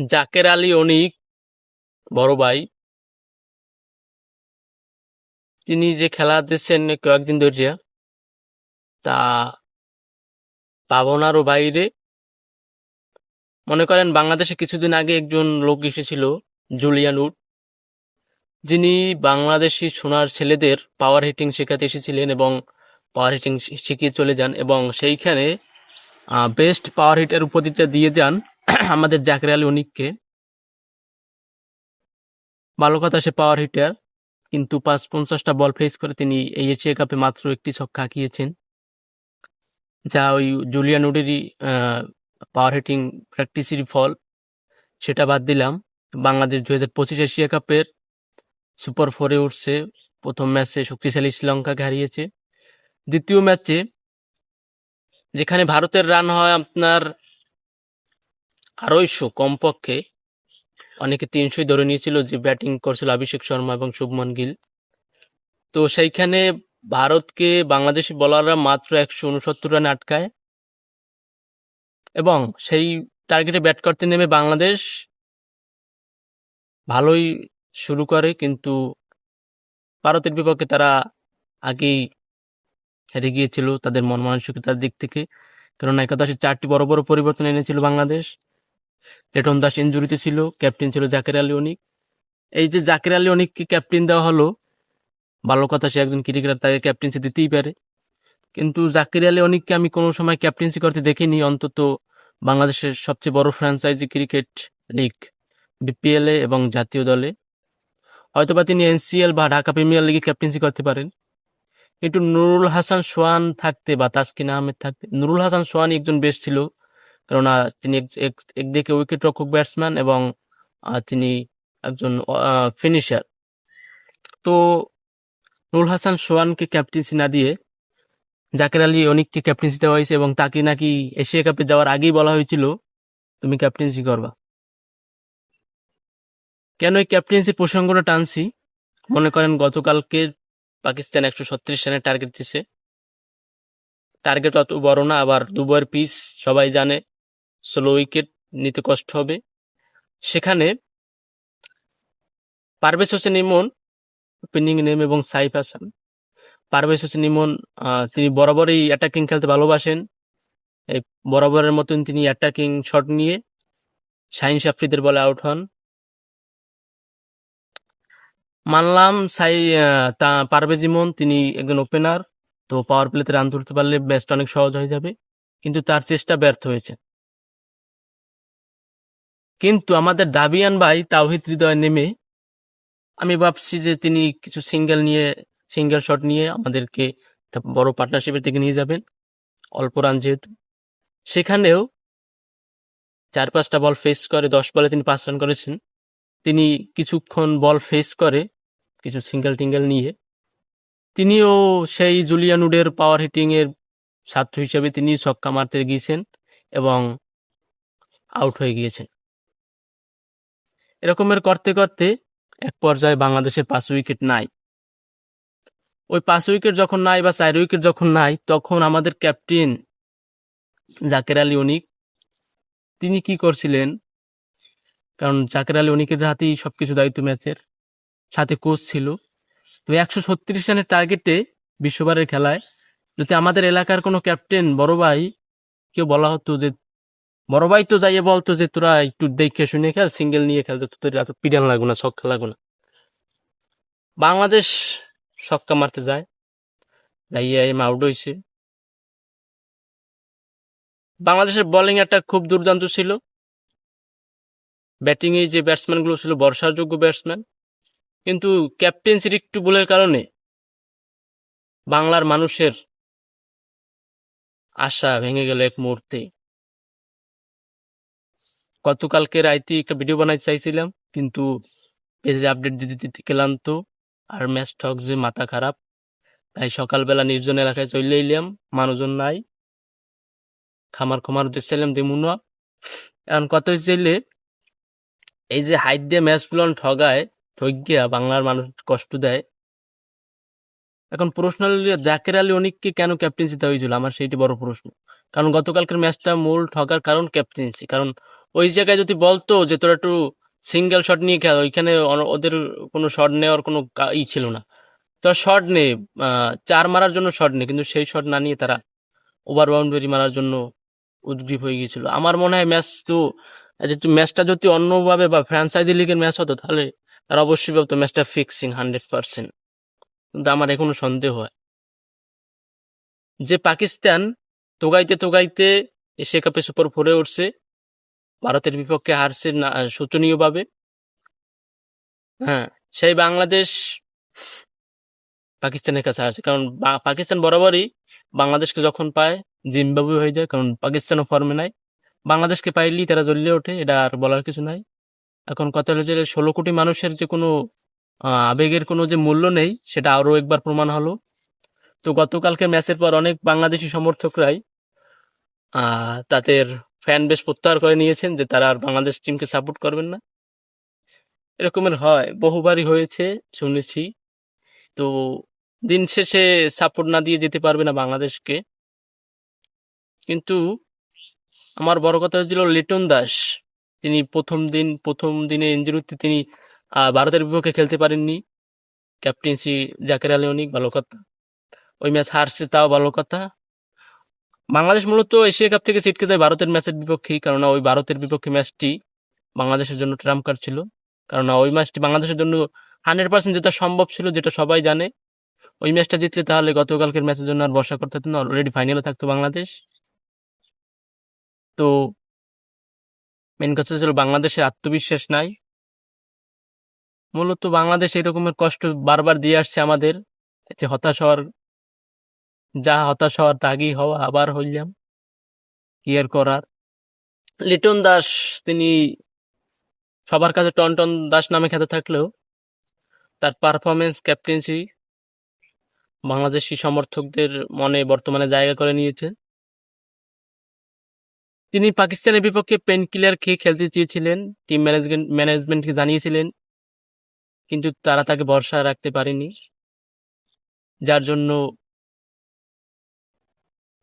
জাকের আলী অনিক, বড় ভাই। তিনি যে খেলা দিচ্ছেন কয়েকদিন ধরিয়া, তা পাবনারও বাইরে। মনে করেন বাংলাদেশে কিছুদিন আগে একজন লোক এসেছিল, জুলিয়ান উড। যিনি বাংলাদেশি সোনার ছেলেদের পাওয়ার হিটিং শেখাতে এসেছিলেন এবং পাওয়ার হিটিং শিখিয়ে চলে যান এবং সেইখানে বেস্ট পাওয়ার হিটার উপাধিটা দিয়ে যান। আমাদের জাকির আলী অনিককে। ভালো কথা, সে পাওয়ার হিটার কিন্তু পাঁচ পঞ্চাশটা বল ফেস করে তিনি এই এশিয়া কাপে মাত্র একটি ছক্কা হাঁকিয়েছেন। যা ওই জুলিয়ান উডেরই পাওয়ার হিটিং প্র্যাকটিসেরই ফল, সেটা বাদ দিলাম। বাংলাদেশ দুই হাজার পঁচিশ এশিয়া কাপের সুপার ফোরে উঠছে। প্রথম ম্যাচে শক্তিশালী শ্রীলঙ্কাকে হারিয়েছে। দ্বিতীয় ম্যাচে যেখানে ভারতের রান হয় আপনার আড়াইশো কমপক্ষে অনেকে তিনশোই ধরে নিয়েছিল যে ব্যাটিং করছিল অভিষেক শর্মা এবং শুভমন গিল। তো সেইখানে ভারতকে বাংলাদেশি বলাররা মাত্র একশো উনসত্তর রানে আটকায় এবং সেই টার্গেটে ব্যাট করতে নেমে বাংলাদেশ ভালোই শুরু করে, কিন্তু ভারতের বিপক্ষে তারা আগেই হেরে গিয়েছিল তাদের মন মানসিকতার দিক থেকে। কেননা একাদশে চারটি বড় বড় পরিবর্তন এনেছিল বাংলাদেশ। লেটন দাস ইঞ্জুরিতে ছিল, ক্যাপ্টেন ছিল জাকির আলী অনিক। এই যে জাকির আলী অনিককে ক্যাপ্টেন দেওয়া হলো, ভালো কথা, সে একজন ক্রিকেটার, তাকে ক্যাপ্টেন্সি দিতেই পারে। কিন্তু জাকির আলী অনিককে আমি কোনো সময় ক্যাপ্টেন্সি করতে দেখিনি, অন্তত বাংলাদেশের সবচেয়ে বড় ফ্র্যাঞ্চাইজি ক্রিকেট লিগ, বিপিএল এবং জাতীয় দলে। হয়তোবা তিনি এনসিএল বা ঢাকা প্রিমিয়ার লিগে ক্যাপ্টেন্সি করতে পারেন। কিন্তু নুরুল হাসান সোয়ান থাকতে বা তাসকিন আহমেদ থাকতে, নুরুল হাসান সোয়ান একজন বেশ ছিল। কেননা তিনি এক- এক- একদিকে উইকেট রক্ষক ব্যাটসম্যান এবং তিনি একজন ফিনিশার তো নুরুল হাসান সোয়ানকে ক্যাপ্টেন্সি না দিয়ে জাকের আলী অনিককে ক্যাপ্টেন্সি দেওয়া হয়েছে এবং তাকে নাকি এশিয়া কাপে যাওয়ার আগেই বলা হয়েছিল, তুমি ক্যাপ্টেন্সি করবা। কেন এই ক্যাপ্টেন্সির প্রসঙ্গটা টানছি? মনে করেন গতকালকে পাকিস্তান একশো ছত্রিশ রানের টার্গেট দিছে। টার্গেট অত বড় না, আবার দুবার পিস সবাই জানে। ষোলো উইকেট নিতে কষ্ট হবে। সেখানে পারভেজ হোসেন ইমন ওপেনিং নেম এবং সাইফ হাসান পারভেজ হোসেন ইমন তিনি বরাবরই অ্যাটাকিং খেলতে ভালোবাসেন। এই বরাবরের মতন তিনি অ্যাটাকিং শট নিয়ে শাহিন সাফরিদের বলে আউট হন। মানলাম সাই তা পারভেজ ইমন তিনি একজন ওপেনার তো পাওয়ার প্লেতে রান তুলতে পারলে ব্যাসটা অনেক সহজ হয়ে যাবে। কিন্তু তার চেষ্টা ব্যর্থ হয়েছে। কিন্তু আমাদের ডাবিয়ান ভাই তাওহিদ হৃদয় নেমে আমি ভাবছি যে তিনি কিছু সিঙ্গেল নিয়ে, সিঙ্গেল শট নিয়ে আমাদেরকে একটা বড় পার্টনারশিপের দিকে নিয়ে যাবেন, অল্প রান যেহেতু। সেখানেও চার পাঁচটা বল ফেস করে, দশ বলে তিনি পাঁচ রান করেছেন। তিনি কিছুক্ষণ বল ফেস করে, কিছু সিঙ্গেল টিঙ্গেল নিয়ে। তিনিও সেই জুলিয়ান উডের পাওয়ার হিটিংয়ের ছাত্র হিসেবে তিনি ছক্কা মারতে গিয়েছেন এবং আউট হয়ে গিয়েছেন। এরকমের করতে করতে এক পর্যায়ে বাংলাদেশের পাঁচ উইকেট নাই। ওই পাঁচ উইকেট যখন নাই বা চার উইকেট যখন নাই, তখন আমাদের ক্যাপ্টেন জাকের আলী অনিক, তিনি কি করছিলেন? কারণ জাকের আলী অনিকের হাতেই সব কিছু দায়িত্ব ম্যাচের সাথে কোচ ছিল। একশো ছত্রিশ রানের টার্গেটে বিশ্ববারের খেলায় যদি আমাদের এলাকার কোনো ক্যাপ্টেন বড় ভাই, কেউ বলা হতো যে বড় ভাই তো যাইয়ে বলতো যে, তোরা একটু দেখে শুনে খেল, সিঙ্গেল নিয়ে খেল তোদের এত পিডান লাগবে না, ছক্কা লাগবে না। বাংলাদেশ ছক্কা মারতে যায়। যাইয়ে এম আউট হয়েছে বাংলাদেশের বোলিং একটা খুব দুর্দান্ত ছিল। ব্যাটিং এ যে ব্যাটসম্যানগুলো ছিল বর্ষার যোগ্য ব্যাটসম্যান কিন্তু ক্যাপ্টেন্সির একটু ভুলের কারণে বাংলার মানুষের আশা ভেঙে গেল এক মুহূর্তে। গতকালকে রাইতে একটা ভিডিও বানাইতে চাইছিলাম, কিন্তু পেজে আপডেট দিতে দিতে গেলাম তো আর ম্যাচ ঠক যে মাথা খারাপ। তাই সকালবেলা নির্জন এলাকায় চলে এলাম, মানুষজন নাই। খামার খামার দেখছিলাম দেমু না এখন কত হয়েছিলে এই যে হাইট দিয়ে ম্যাচগুলো ঠগায়, ঠক গিয়া বাংলার মানুষ কষ্ট দেয়। এখন প্রশ্ন জাকের আলী অনিককে কেন ক্যাপ্টেন্সিতে হয়েছিল আমার সেইটি বড় প্রশ্ন। কারণ গতকালকের ম্যাচটা মূল ঠগার কারণ ক্যাপ্টেন্সি কারণ ওই জায়গায় যদি বলতো যে তোরা একটু সিঙ্গেল শট নিয়ে খেল, ওইখানে ওদের কোনো শট নেওয়ার কোনো ই ছিল না। তোরা শট নে চার মারার জন্য শট নে, কিন্তু সেই শট না নিয়ে তারা ওভার বাউন্ডারি মারার জন্য উদ্গ্রীব হয়ে গিয়েছিল। আমার মনে হয় ম্যাচ তো ম্যাচটা যদি অন্যভাবে বা ফ্র্যাঞ্চাইজি লিগের ম্যাচ হতো, তাহলে তারা অবশ্যই ভাবতো ম্যাচটা ফিক্সিং হান্ড্রেড পার্সেন্ট কিন্তু আমার এখনও সন্দেহ হয়। যে পাকিস্তান তোগাইতে তোগাইতে এশিয়া কাপে সুপার ফোরে উঠছে ভারতের বিপক্ষে হারছে না শোচনীয়ভাবে। হ্যাঁ সেই বাংলাদেশ পাকিস্তানের কাছে হারছে। কারণ পাকিস্তান বরাবরই বাংলাদেশকে যখন পায়, জিম্বাবুয়ে হয়ে যায়। কারণ পাকিস্তানও ফর্মে নাই। বাংলাদেশকে পাইলেই তারা জ্বলিয়ে ওঠে, এটা আর বলার কিছু নাই। এখন কথা হলো যে, ষোলো কোটি মানুষের যে কোনো আবেগের কোনো যে মূল্য নেই, সেটা আরও একবার প্রমাণ হলো। তো গতকালকে ম্যাচের পর অনেক বাংলাদেশি সমর্থকরাই তাদের ফ্যান বেশ প্রত্যাহার করে নিয়েছেন যে তারা আর বাংলাদেশ টিমকে সাপোর্ট করবেন না। এরকমের হয়। বহুবারই হয়েছে, শুনেছি। তো দিন শেষে সাপোর্ট না দিয়ে যেতে পারবে না বাংলাদেশকে। কিন্তু আমার বড় কথা হচ্ছিল লিটন দাস। তিনি প্রথম দিন, প্রথম দিনে ইঞ্জুরিতে তিনি ভারতের বিপক্ষে খেলতে পারেননি। ক্যাপ্টেন্সি জাকের আলী অনেক ভালো কথা। ওই ম্যাচ হারছে তাও ভালো কথা। বাংলাদেশ মূলত এশিয়া কাপ থেকে ছিটকে যায় ভারতের ম্যাচের বিপক্ষেই। কারণ ওই ভারতের বিপক্ষে ম্যাচটি বাংলাদেশের জন্য ট্রাম্প কার্ড ছিল। কারণ ওই ম্যাচটি বাংলাদেশের জন্য হান্ড্রেড পার্সেন্ট যেটা সম্ভব ছিল, যেটা সবাই জানে, ওই ম্যাচটা জিতলে তাহলে গতকালকের ম্যাচের জন্য আর বর্ষা করতে না। অলরেডি ফাইনালে থাকতো বাংলাদেশ। তো মেন কথা ছিল বাংলাদেশের আত্মবিশ্বাস নাই। মূলত বাংলাদেশ এরকমের কষ্ট বারবার দিয়ে আসছে আমাদের এতে হতাশ হওয়ার যা হতাশ হওয়ার তা আগেই হওয়া আবার হইলাম। কি আর করার? লিটন দাস, তিনি সবার কাছে টনটন দাস নামে খ্যাত থাকলেও তার পারফরমেন্স ক্যাপ্টেন্সি বাংলাদেশি সমর্থকদের মনে বর্তমানে জায়গা করে নিয়েছে। তিনি পাকিস্তানের বিপক্ষে পেন কিলার খেয়ে খেলতে চেয়েছিলেন টিম ম্যানেজমেন্ট ম্যানেজমেন্টকে জানিয়েছিলেন, কিন্তু তারা তাকে ভরসা রাখতে পারেনি। যার জন্য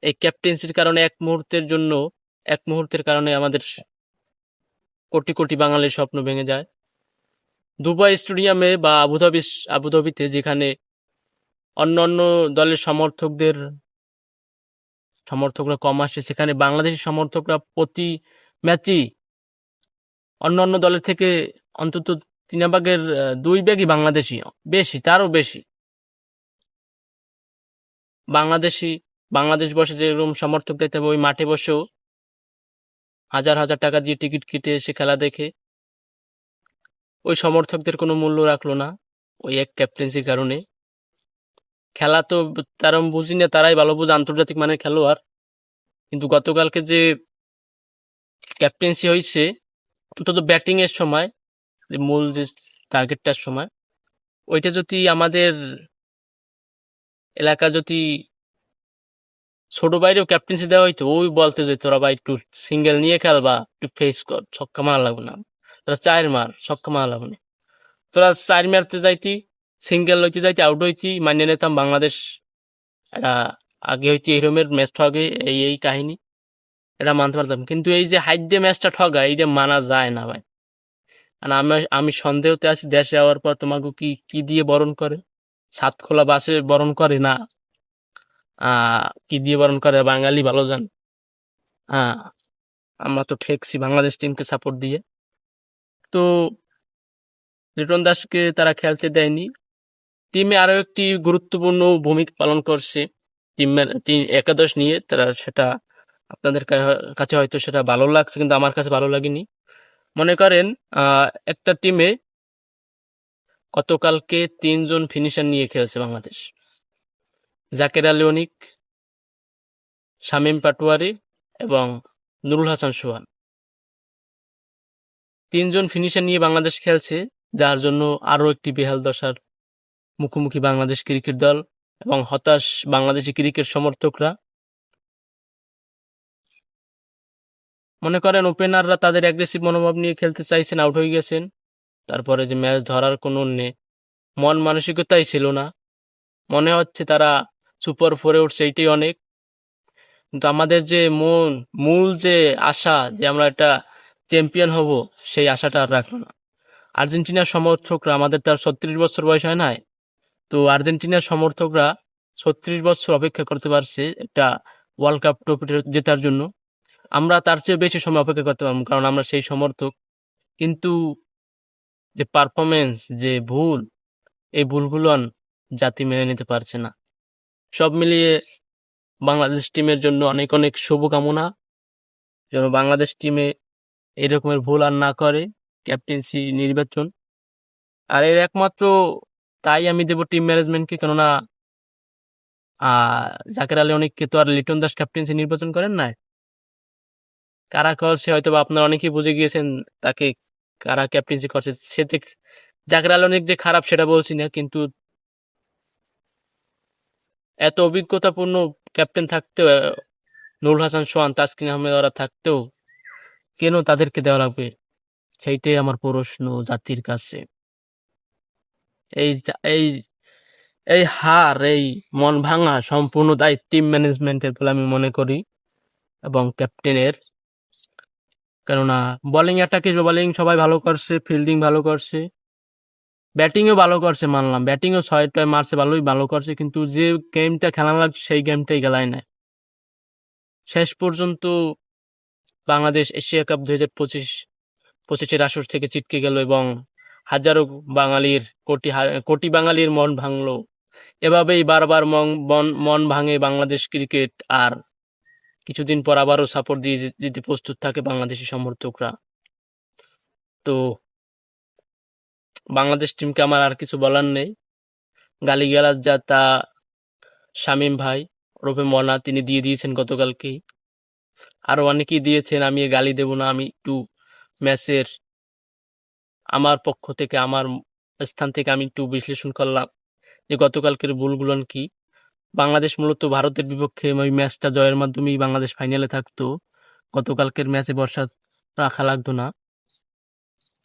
এই ক্যাপ্টেন্সির কারণে এক মুহূর্তের জন্য, এক মুহূর্তের কারণে আমাদের কোটি কোটি বাঙালির স্বপ্ন ভেঙে যায়। দুবাই স্টেডিয়ামে বা আবুধাবি আবুধাবিতে যেখানে অন্য অন্য দলের সমর্থকদের, সমর্থকরা কম আসে, সেখানে বাংলাদেশি সমর্থকরা প্রতি ম্যাচই অন্য অন্য দলের থেকে অন্তত তিন ভাগের দুই ব্যাগই বাংলাদেশি, বেশি, তারও বেশি। বাংলাদেশি বাংলাদেশ বসে যেরকম সমর্থক দেখতে হবে ওই মাঠে বসেও হাজার হাজার টাকা দিয়ে টিকিট কেটে এসে খেলা দেখে। ওই সমর্থকদের কোনো মূল্য রাখল না ওই এক ক্যাপ্টেন্সির কারণে। খেলা তো তারা বুঝি না, তারাই ভালো বুঝে আন্তর্জাতিক মানের খেলোয়াড়। কিন্তু গতকালকে যে ক্যাপ্টেন্সি হয়েছে অন্তত ব্যাটিংয়ের সময়, যে মূল যে টার্গেটটার সময়। ওইটা যদি আমাদের এলাকা যদি ছোট বাইরেও ক্যাপ্টেন্সি দেওয়া হইতো, ওই বলতে যে তোরা ভাই একটু সিঙ্গেল নিয়ে খেলবা, একটু ফেস কর, ছক্কা মারা লাগবে না। তোরা চার মার, ছক্কা মারা লাগবে না। তোরা চার মারতে যাইতি সিঙ্গেল হইতে যাইতে আউট হইতি মানিয়ে নিতাম বাংলাদেশ। এটা আগে হইতে এরমের ম্যাচ ঠগে, এই এই কাহিনী। এটা মানতে পারতাম। কিন্তু এই যে হাইট দিয়ে ম্যাচটা ঠগা এইটা মানা যায় না ভাই। আর আমি আমি সন্দেহতে আছি, দেশে যাওয়ার পর তোমাকে কি কি দিয়ে বরণ করে? ছাদ খোলা বাসে বরণ করে না। কি দিয়ে বরণ করে বাঙালি, ভালো জান। হ্যাঁ আমরা তো ঠেকছি, বাংলাদেশ টিমকে সাপোর্ট দিয়ে। তো রিটন দাসকে তারা খেলতে দেয়নি। টিমে আরও একটি গুরুত্বপূর্ণ ভূমিকা পালন করছে টিম টিম একাদশ নিয়ে। তারা সেটা আপনাদের কাছে হয়তো সেটা ভালো লাগছে, কিন্তু আমার কাছে ভালো লাগেনি। মনে করেন একটা টিমে গতকালকে তিনজন ফিনিশার নিয়ে খেলছে বাংলাদেশ। জাকের আলী অনিক, শামীম পাটোয়ারি এবং নুরুল হাসান সোহান। তিনজন ফিনিশার নিয়ে বাংলাদেশ খেলছে, যার জন্য আরও একটি বেহাল দশার মুখোমুখি বাংলাদেশ ক্রিকেট দল এবং হতাশ বাংলাদেশি ক্রিকেট সমর্থকরা। মনে করেন, ওপেনাররা তাদের অ্যাগ্রেসিভ মনোভাব নিয়ে খেলতে চাইছেন আউট হয়ে গেছেন। তারপরে যে ম্যাচ ধরার কোনো নে মন মানসিকতাই ছিল না। মনে হচ্ছে তারা সুপার ফোরে উঠছে, এইটাই অনেক। কিন্তু আমাদের যে মন, মূল যে আশা যে আমরা একটা চ্যাম্পিয়ন হব, সেই আশাটা আর রাখল না। আর্জেন্টিনার সমর্থকরা, আমাদের তার ছত্রিশ বছর বয়স হয় নাই, তো আর্জেন্টিনার সমর্থকরা ছত্রিশ বছর অপেক্ষা করতে পারছে একটা ওয়ার্ল্ড কাপ ট্রফিটা জেতার জন্য। আমরা তার চেয়ে বেশি সময় অপেক্ষা করতে পারব, কারণ আমরা সেই সমর্থক। কিন্তু যে পারফরমেন্স যে ভুল, এই ভুলগুলো জাতি মেনে নিতে পারছে না। সব মিলিয়ে বাংলাদেশ টিমের জন্য অনেক অনেক শুভকামনা। যেন বাংলাদেশ টিমে এই রকমের ভুল আর না করে ক্যাপ্টেন্সি নির্বাচন। আর এর একমাত্র তাই আমি দেবো টিম ম্যানেজমেন্টকে, কেননা জাকের আলী অনেককে তো আর লিটন দাস ক্যাপ্টেন্সি নির্বাচন করেন না কারা করছে হয়তো বা আপনারা অনেকেই বুঝে গিয়েছেন তাকে কারা ক্যাপ্টেন্সি করছে। সে জাকের আলী অনেক যে খারাপ সেটা বলছি না, কিন্তু এত অভিজ্ঞতাপূর্ণ ক্যাপ্টেন থাকতেও নুরুল হাসান, সোহান, তাসকিন আহমেদ ওরা থাকতেও কেন তাদেরকে দেওয়া লাগবে? সেইটাই আমার প্রশ্ন জাতির কাছে। এই এই এই হার, এই মন ভাঙা সম্পূর্ণ দায়িত্ব টিম ম্যানেজমেন্টের বলে আমি মনে করি এবং ক্যাপ্টেনের। কেননা বোলিং অ্যাটাকে বোলিং সবাই ভালো করছে ফিল্ডিং ভালো করছে। ব্যাটিংও ভালো করছে মানলাম। ব্যাটিংও ছয়টায় মারছে, ভালোই ভালো করছে, কিন্তু যে গেমটা খেলা লাগছে, সেই গেমটাই গেলায় না শেষ পর্যন্ত বাংলাদেশ এশিয়া কাপ দুই হাজার পঁচিশ, পঁচিশের আসর থেকে ছিটকে গেল এবং হাজারো বাঙালির কোটি কোটি বাঙালির মন ভাঙলো। এভাবেই বারবার মন, মন- মন ভাঙে বাংলাদেশ ক্রিকেট, আর কিছুদিন পর আবারও সাপোর্ট দিয়ে দিতে প্রস্তুত থাকে বাংলাদেশি সমর্থকরা। তো বাংলাদেশ টিমকে আমার আর কিছু বলার নেই। গালিগালাজ যা তা শামীম ভাই ওরফে মনা, তিনি দিয়ে দিয়েছেন গতকালকেই। আরও অনেকেই দিয়েছেন, আমি গালি দেব না, আমি একটু ম্যাচের আমার পক্ষ থেকে, আমার স্থান থেকে আমি একটু বিশ্লেষণ করলাম যে গতকালকের ভুলগুলো কি। বাংলাদেশ মূলত ভারতের বিপক্ষে ওই ম্যাচটা জয়ের মাধ্যমেই বাংলাদেশ ফাইনালে থাকতো। গতকালকের ম্যাচে বর্ষা রাখা লাগতো না।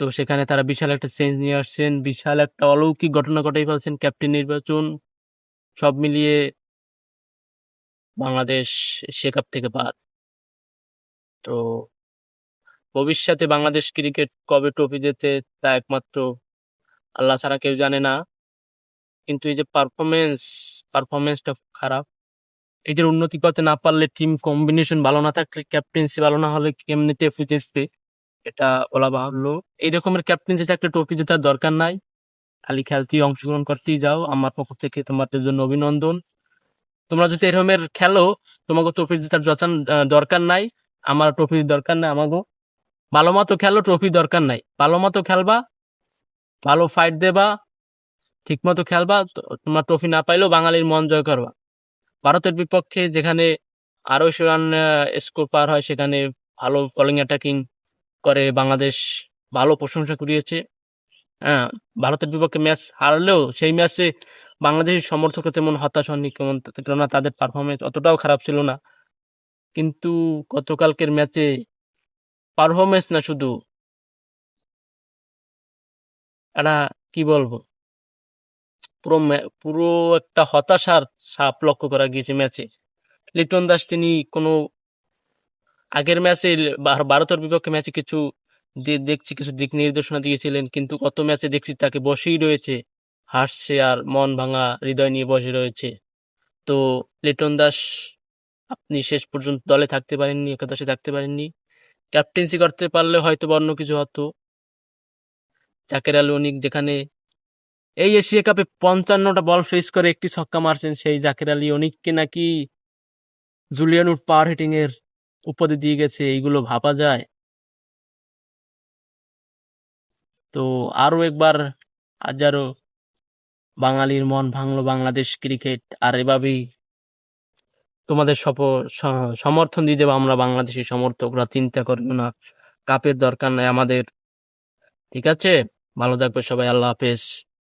তো সেখানে তারা বিশাল একটা চেঞ্জ নিয়ে আসছেন, বিশাল একটা অলৌকিক ঘটনা ঘটাই ফেলছেন ক্যাপ্টেন নির্বাচন সব মিলিয়ে বাংলাদেশ কাপ থেকে বাদ। তো ভবিষ্যতে বাংলাদেশ ক্রিকেট কবে ট্রফি জেতে তা একমাত্র আল্লাহ ছাড়া কেউ জানে না। কিন্তু এই যে পারফরমেন্স পারফরমেন্সটা খারাপ। এটার উন্নতি করতে না পারলে টিম কম্বিনেশন ভালো না থাকলে ক্যাপ্টেন্সি ভালো না হলে ট্রফি জিতবে? এটা বলা বাহুল্য এই রকমের ক্যাপ্টেন্সি থাকলে ট্রফি জেতার দরকার নাই। খালি খেলতেই অংশগ্রহণ করতেই যাও। আমার পক্ষ থেকে তোমাদের জন্য অভিনন্দন। তোমরা যদি এরকমের খেলো, তোমাকে ট্রফি জেতার যথান দরকার নাই। আমার ট্রফির দরকার নাই আমাকে ভালো মতো খেলো ট্রফি দরকার নাই। ভালো মতো খেলবা, ভালো ফাইট দেবা, ঠিক মতো খেলবা তোমরা ট্রফি না পাইলেও বাঙালির মন জয় করবা। ভারতের বিপক্ষে যেখানে আড়াইশো রান স্কোর পার হয়, সেখানে ভালো বোলিং অ্যাটাকিং করে বাংলাদেশ ভালো প্রশংসা কুড়িয়েছে। হ্যাঁ ভারতের বিপক্ষে ম্যাচ হারলেও সেই ম্যাচে বাংলাদেশের সমর্থকরা তেমন হতাশ হননি, কেমন কেননা তাদের পারফরমেন্স অতটাও খারাপ ছিল না। কিন্তু গতকালকের ম্যাচে পারফরমেন্স না শুধু এটা কি বলব? পুরো পুরো একটা হতাশার সাপ লক্ষ্য করা গিয়েছে ম্যাচে। লিটন দাস তিনি কোনো আগের ম্যাচে ভারতের বিপক্ষে ম্যাচে কিছু দেখছি, কিছু দিক নির্দেশনা দিয়েছিলেন, কিন্তু কত ম্যাচে দেখছি তাকে বসেই রয়েছে। হাসছে আর মন ভাঙা হৃদয় নিয়ে বসে রয়েছে। তো লিটন দাস, আপনি শেষ পর্যন্ত দলে থাকতে পারেননি, একাদশে থাকতে পারেননি। ক্যাপ্টেন্সি করতে পারলে হয়তো অন্য কিছু হতো। জাকের আলী অনিক যেখানে এই এশিয়া কাপে পঞ্চান্নটা বল ফেস করে একটি ছক্কা মারছেন সেই জাকের আলী অনিককে নাকি জুলিয়ান জুলিয়ানুর পাওয়ার হিটিং এর উপাধি দিয়ে গেছে, এইগুলো ভাবা যায়। তো আরও একবার হাজারো বাঙালির মন ভাঙলো বাংলাদেশ ক্রিকেট, আর এভাবেই তোমাদের সমর্থন দিয়ে দেবো আমরা বাংলাদেশি সমর্থকরা, চিন্তা করব না, কাপের দরকার নাই আমাদের। ঠিক আছে? ভালো থাকবে সবাই, আল্লাহ হাফেজ।